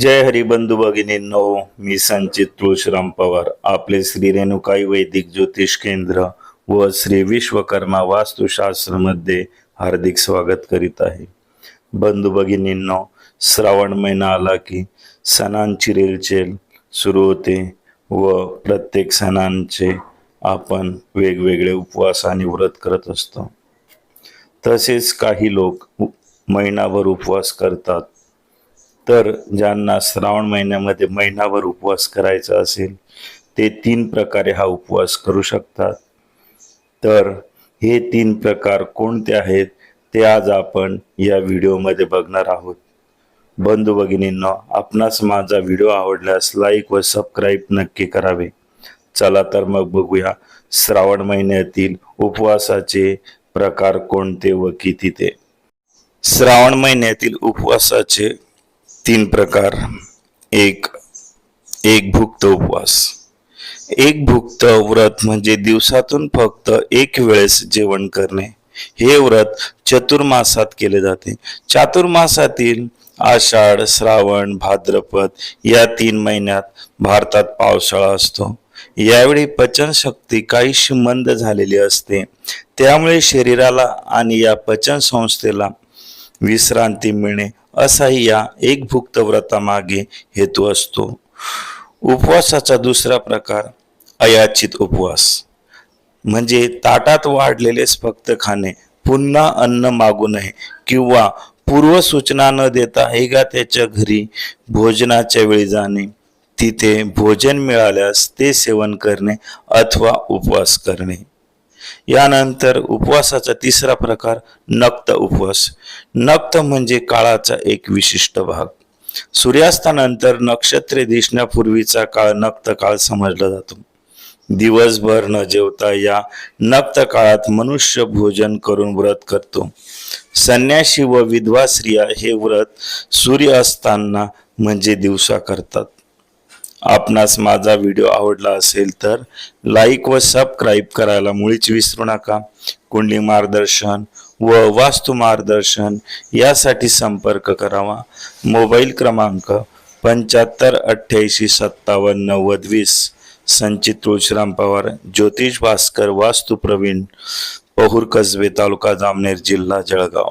जय हरी बंधू भगिनींनो मी संचित तुळशीराम पवार आपले श्री रेणुकाई वैदिक ज्योतिष केंद्र व श्री विश्वकर्मा वास्तुशास्त्रमध्ये हार्दिक स्वागत करीत आहे. बंधू भगिनींनो श्रावण महिना आला की सणांची रेलचेल सुरू होते व प्रत्येक सणांचे आपण वेगवेगळे उपवास आणि व्रत करत असतो. तसेच काही लोक महिनाभर उपवास करतात. तर ज्यांना श्रावण महिन्यामध्ये महिनाभर उपवास करायचा असेल ते तीन प्रकारे हा उपवास करू शकतात. तर हे तीन प्रकार कोणते आहेत ते आज आपण या व्हिडिओमध्ये बघणार आहोत. बंधू भगिनींनो आपणास माझा व्हिडिओ आवडल्यास लाईक व सबस्क्राईब नक्की करावे. चला तर मग बघूया श्रावण महिन्यातील उपवासाचे प्रकार कोणते व किती ते. श्रावण महिन्यातील उपवासाचे तीन प्रकार. एक एक भुक्त उपवास. एक भुक्त व्रत म्हणजे दिवसातून फक्त एक वेळेस जेवण करणे. हे व्रत चतुर्मासात केले जाते. चातुर्मासातील आषाढ श्रावण भाद्रपद या तीन महिन्यात भारतात पावसाळा असतो. यावेळी पचनशक्ती काहीशी मंद झालेली असते. त्यामुळे शरीराला आणि या पचन संस्थेला विश्रांती मिळणे असाही या एक भुक्त व्रतामागे हेतू असतो. उपवासाचा दुसरा प्रकार अयाचित उपवास. म्हणजे ताटात वाढलेलेच फक्त खाणे पुन्हा अन्न मागू नये किंवा पूर्वसूचना न देता एका त्याच्या घरी भोजनाच्या वेळी जाणे. तिथे भोजन मिळाल्यास ते सेवन करणे अथवा उपवास करणे. यानंतर उपवासाचा तिसरा प्रकार नक्त उपवास. नक्त म्हणजे काळाचा एक विशिष्ट भाग. सूर्यास्तानंतर नक्षत्रे दिसण्यापूर्वीचा काळ नक्त काळ समजला जातो. दिवसभर न जेवता या नक्त काळात मनुष्य भोजन करून व्रत करतो. संन्याशी व विधवा स्त्रिया हे व्रत सूर्य असताना म्हणजे दिवसा करतात. आपणास माझा व्हिडिओ आवडला असेल तर लाईक व सबस्क्राईब करायला मुळीच विसरू नका. कुंडली मार्गदर्शन व वास्तु मार्गदर्शन यासाठी संपर्क करावा. मोबाईल क्रमांक पंच्याहत्तर अठ्ठ्याऐंशी सत्तावन्न नव्वद वीस. संचित तुळशीराम पवार ज्योतिष भास्कर वास्तु प्रवीण पहुर कसबे तालुका जामनेर जिल्हा जळगाव.